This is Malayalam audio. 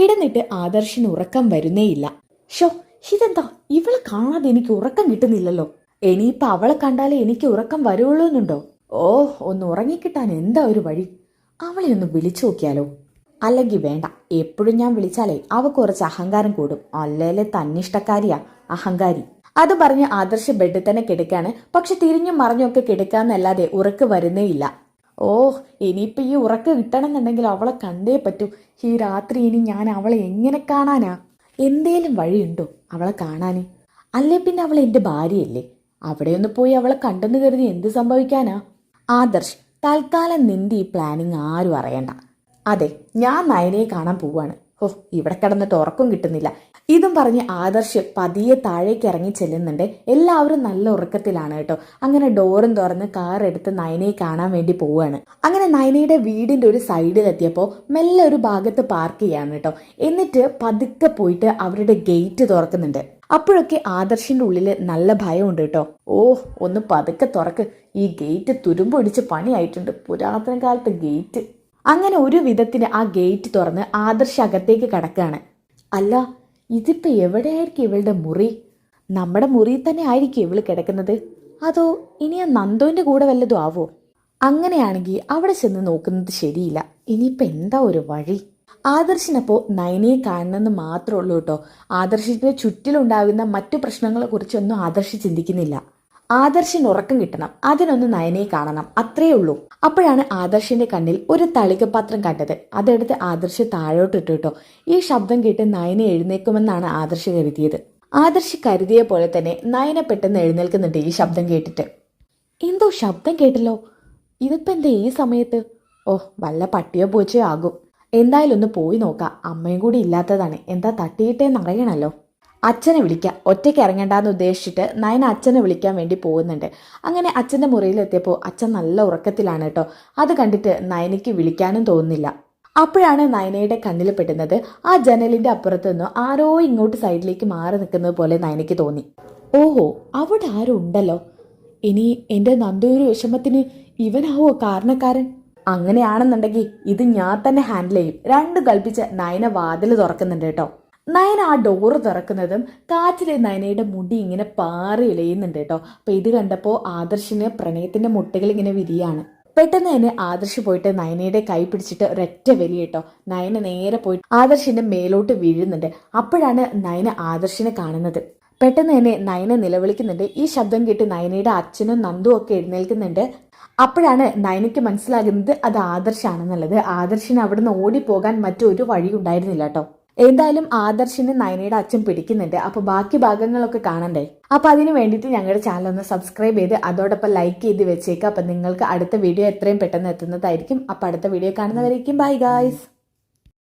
കിടന്നിട്ട് ആദർശിന് ഉറക്കം വരുന്നേയില്ല. ഷോ ഇതെന്താ? ഇവളെ കാണാതെ എനിക്ക് ഉറക്കം കിട്ടുന്നില്ലല്ലോ. ഇനിയിപ്പൊ അവളെ കണ്ടാലേ എനിക്ക് ഉറക്കം വരുള്ളൂ എന്നുണ്ടോ? ഓ ഒന്ന് ഉറങ്ങിക്കിട്ടാൻ എന്താ ഒരു വഴി? അവളെ ഒന്ന് വിളിച്ചു നോക്കിയാലോ? അല്ലെങ്കിൽ വേണ്ട. എപ്പോഴും ഞാൻ വിളിച്ചാലേ അവ കുറച്ച് അഹങ്കാരം കൂടും. അല്ലേലെ തന്നിഷ്ടക്കാരിയാ അഹങ്കാരി. അത് പറഞ്ഞ് ആദർശ ബെഡിൽ തന്നെ കിടക്കാണ്. പക്ഷെ തിരിഞ്ഞും മറിഞ്ഞൊക്കെ കിടക്കാന്നല്ലാതെ ഉറക്ക് വരുന്നേയില്ല. ഓ ഇനിയിപ്പോൾ ഈ ഉറക്കം കിട്ടണമെന്നുണ്ടെങ്കിൽ അവളെ കണ്ടേ പറ്റൂ. ഈ രാത്രി ഇനി ഞാൻ അവളെ എങ്ങനെ കാണാനാ? എന്തേലും വഴിയുണ്ടോ അവളെ കാണാൻ അല്ലേ പിന്നെ അവൾ എന്റെ ഭാര്യയല്ലേ? അവിടെ ഒന്ന് പോയി അവളെ കണ്ടെന്ന് കരുതി എന്ത് സംഭവിക്കാനാ? ആദർശ് തൽക്കാലം നിന്റെ ഈ പ്ലാനിങ് ആരും അറിയണ്ട. അതെ ഞാൻ നയനയെ കാണാൻ പോവാണ്. ഓ ഇവിടെ കിടന്നിട്ട് ഉറക്കം കിട്ടുന്നില്ല. ഇതും പറഞ്ഞ് ആദർശ് പതിയെ താഴേക്ക് ഇറങ്ങി ചെല്ലുന്നുണ്ട്. എല്ലാവരും നല്ല ഉറക്കത്തിലാണ് കേട്ടോ. അങ്ങനെ ഡോറും തുറന്ന് കാർ എടുത്ത് നയനയെ കാണാൻ വേണ്ടി പോവുകയാണ് അങ്ങനെ നയനയുടെ വീടിന്റെ ഒരു സൈഡിലെത്തിയപ്പോൾ മെല്ലെ ഒരു ഭാഗത്ത് പാർക്ക് ചെയ്യാണ് കേട്ടോ. എന്നിട്ട് പതുക്കെ പോയിട്ട് അവരുടെ ഗേറ്റ് തുറക്കുന്നുണ്ട്. അപ്പോഴൊക്കെ ആദർശിന്റെ ഉള്ളിൽ നല്ല ഭയമുണ്ട് കേട്ടോ. ഓ ഒന്ന് പതുക്കെ തുറക്ക്. ഈ ഗേറ്റ് തുരുമ്പൊടിച്ച് പണിയായിട്ടുണ്ട്. പുരാതന കാലത്തെ ഗേറ്റ് അങ്ങനെ ഒരു വിധത്തിന് ആ ഗേറ്റ് തുറന്ന് ആദർശ് അകത്തേക്ക് കടക്കാണ്. അല്ല ഇതിപ്പോ എവിടെയായിരിക്കും ഇവളുടെ മുറി? നമ്മുടെ മുറിയിൽ തന്നെ ആയിരിക്കും ഇവൾ കിടക്കുന്നത്. അതോ ഇനി ആ നന്ദോന്റെ കൂടെ വല്ലതും ആവോ? അങ്ങനെയാണെങ്കിൽ അവിടെ ചെന്ന് നോക്കുന്നത് ശരിയില്ല. ഇനിയിപ്പോൾ എന്താ ഒരു വഴി? ആദർശിനപ്പോൾ നയനയെ കാണണമെന്ന് മാത്രമേ ഉള്ളൂ കേട്ടോ. ആദർശിന്റെ ചുറ്റിലുണ്ടാകുന്ന മറ്റു പ്രശ്നങ്ങളെക്കുറിച്ചൊന്നും ആദർശ് ചിന്തിക്കുന്നില്ല. ആദർശിന് ഉറക്കം കിട്ടണം. അതിനൊന്ന് നയനയെ കാണണം. അത്രയേ ഉള്ളൂ. അപ്പോഴാണ് ആദർശിന്റെ കണ്ണിൽ ഒരു തളികപാത്രം കണ്ടത്. അതെടുത്ത് ആദർശ് താഴോട്ടിട്ടു കേട്ടോ. ഈ ശബ്ദം കേട്ട് നയന എഴുന്നേക്കുമെന്നാണ് ആദർശ് കരുതിയത്. ആദർശ് കരുതിയ പോലെ തന്നെ നയന പെട്ടെന്ന് എഴുന്നേൽക്കുന്നുണ്ട് ഈ ശബ്ദം കേട്ടിട്ട്. എന്തോ ശബ്ദം കേട്ടല്ലോ. ഇതിപ്പോ എന്താ ഈ സമയത്ത്? ഓ വല്ല പട്ടിയോ പൂച്ചയോ ആകും. എന്തായാലും ഒന്ന് പോയി നോക്കാം. അമ്മയും കൂടി ഇല്ലാത്തതാണ്. എന്താ തട്ടിയിട്ടേന്ന് അറിയണല്ലോ. അച്ഛനെ വിളിക്കാം. ഒറ്റയ്ക്ക് ഇറങ്ങേണ്ടെന്ന് ഉദ്ദേശിച്ചിട്ട് നയന അച്ഛനെ വിളിക്കാൻ വേണ്ടി പോകുന്നുണ്ട്. അങ്ങനെ അച്ഛന്റെ മുറിയിലെത്തിയപ്പോൾ അച്ഛൻ നല്ല ഉറക്കത്തിലാണ് കേട്ടോ. അത് കണ്ടിട്ട് നയനയ്ക്ക് വിളിക്കാനും തോന്നുന്നില്ല. അപ്പോഴാണ് നയനയുടെ കണ്ണിൽ പെട്ടുന്നത് ആ ജനലിന്റെ അപ്പുറത്ത് നിന്ന് ആരോ ഇങ്ങോട്ട് സൈഡിലേക്ക് മാറി നിൽക്കുന്നത് പോലെ നയനയ്ക്ക് തോന്നി. ഓഹോ അവിടെ ആരും ഉണ്ടല്ലോ. ഇനി എന്റെ നന്ദൂര് വിഷമത്തിന് ഇവനാവോ കാരണക്കാരൻ? അങ്ങനെയാണെന്നുണ്ടെങ്കിൽ ഇത് ഞാൻ തന്നെ ഹാൻഡിൽ ചെയ്യും. രണ്ട് കൽപ്പിച്ച് നയന വാതിൽ തുറക്കുന്നുണ്ട് കേട്ടോ. നയന ആ ഡോറ് തുറക്കുന്നതും കാറ്റിലെ നയനയുടെ മുടി ഇങ്ങനെ പാറി ഇലയുന്നുണ്ട് കേട്ടോ. അപ്പൊ ഇത് കണ്ടപ്പോൾ ആദർശിന് പ്രണയത്തിന്റെ മുട്ടകൾ ഇങ്ങനെ വിരിയാണ്. പെട്ടെന്ന് തന്നെ ആദർശ് പോയിട്ട് നയനയുടെ കൈ പിടിച്ചിട്ട് ഒരൊറ്റ വലി കേട്ടോ. നയന നേരെ പോയിട്ട് ആദർശിന്റെ മേലോട്ട് വീഴുന്നുണ്ട്. അപ്പോഴാണ് നയന ആദർശിനെ കാണുന്നത്. പെട്ടെന്ന് തന്നെ നയന നിലവിളിക്കുന്നുണ്ട്. ഈ ശബ്ദം കേട്ട് നയനയുടെ അച്ഛനും നന്ദും ഒക്കെ എഴുന്നേൽക്കുന്നുണ്ട്. അപ്പോഴാണ് നയനയ്ക്ക് മനസ്സിലാകുന്നത് അത് ആദർശാണെന്നുള്ളത് ആദർശിന് അവിടുന്ന് ഓടിപ്പോകാൻ മറ്റൊരു വഴി ഉണ്ടായിരുന്നില്ല കേട്ടോ. എന്തായാലും ആദർശിന് നയനയുടെ അച്ഛൻ പിടിക്കുന്നുണ്ട്. അപ്പൊ ബാക്കി ഭാഗങ്ങളൊക്കെ കാണണ്ടേ? അപ്പൊ അതിന് വേണ്ടിയിട്ട് ഞങ്ങളുടെ ചാനൽ ഒന്ന് സബ്സ്ക്രൈബ് ചെയ്ത് അതോടൊപ്പം ലൈക്ക് ചെയ്ത് വെച്ചേക്കുക അപ്പൊ നിങ്ങൾക്ക് അടുത്ത വീഡിയോ എത്രയും പെട്ടെന്ന് എത്തുന്നതായിരിക്കും. അപ്പൊ അടുത്ത വീഡിയോ കാണുന്നവരേക്കും ബൈ ഗായ്സ്